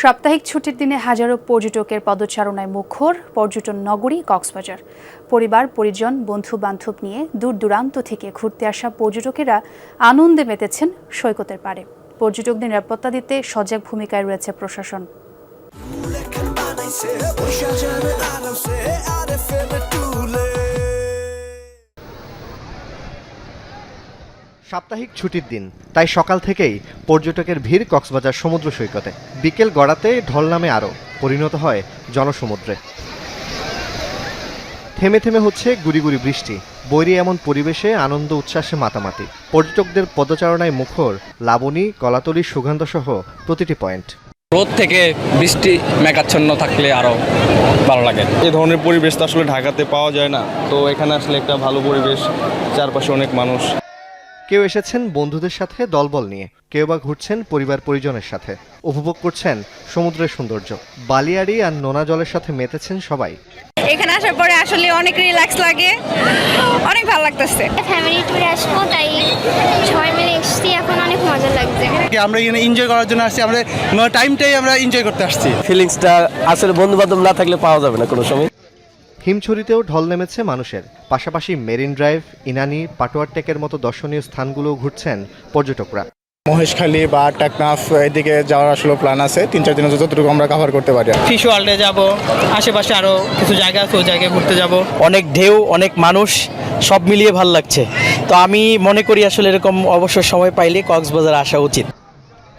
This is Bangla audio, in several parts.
সাপ্তাহিক ছুটির দিনে হাজারো পর্যটকের পদচারণায় মুখর পর্যটন নগরী কক্সবাজার। পরিবার, পরিজন বন্ধু বান্ধব নিয়ে দূর দূরান্ত থেকে ঘুরতে আসা পর্যটকেরা আনন্দে মেতেছেন সৈকতের পারে পর্যটকদের নিরাপত্তা দিতে সজাগ ভূমিকায় রয়েছে প্রশাসন। সাপ্তাহিক ছুটির দিন। তাই সকাল থেকেই পর্যটকের ভিড় কক্সবাজার সমুদ্র সৈকতে। বিকেল গড়াতে ঢল নামে আরও। পরিণত হয় জনসমুদ্রে। থেমে থেমে হচ্ছে গুড়ি গুড়ি বৃষ্টি। বৈরী এমন পরিবেশে আনন্দ উচ্ছ্বাসে মাতামাতি। পর্যটকদের পদচারণায় মুখর লাবণী কলাতলি সুগন্ধ সহ প্রতিটি পয়েন্ট। রোদ থেকে বৃষ্টি মেঘাচ্ছন্ন থাকলে আরও ভালো লাগে। এ ধরনের পরিবেশ তো আসলে ঢাকাতে পাওয়া যায় না। তো এখানে আসলে একটা ভালো পরিবেশ চারপাশে অনেক মানুষ। কেউ এসেছেন বন্ধুদের সাথে দলবল নিয়ে কেউ বা ঘুরছেন পরিবার পরিজনের সাথে। উপভোগ করছেন সমুদ্রের সৌন্দর্য। বালিয়াড়ি আর নোনা জলের সাথে মেতেছেন সবাই। এখানে আসার পরে আসলে অনেক রিল্যাক্স লাগে অনেক ভালো লাগতেছে। ফ্যামিলি ট্যুরে আসব তাই সবাই মিলে এসেছি এখন অনেক মজা লাগছে। আমরা এখানে এনজয় করার জন্য আসছি আমরা টাইমটাই আমরা এনজয় করতে আসছি। ফিলিংসটা আসলে বন্ধু বান্ধব না থাকলে পাওয়া যাবে না কোনো সময়। হিমছড়িতেও ঢল নেমেছে মানুষের। পাশাপাশি মেরিন ড্রাইভ ইনানি পাটোয়ার টেকের মতো দর্শনীয় স্থানগুলোও ঘুরছেন পর্যটকরা। মহেশখালী বা টেকনাফ এদিকে যাওয়ার আসলে প্ল্যান আছে। তিন চার দিনের যতটুকু আমরা কভার করতে পারি ফিশ ওয়ার্ল্ডে যাব আশেপাশে আরও কিছু জায়গা আছে ওই জায়গায় ঘুরতে যাব। অনেক ঢেউ অনেক মানুষ সব মিলিয়ে ভালো লাগছে। তো আমি মনে করি আসলে এরকম অবসর সময় পাইলে কক্সবাজার আসা উচিত।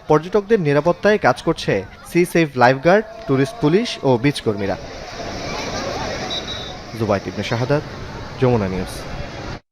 পর্যটকদের নিরাপত্তায় কাজ করছে sea safe lifeguard tourist police ও বিচ কর্মীরা জুবাইত ইবনে শাহাদাত যমুনা নিউজ।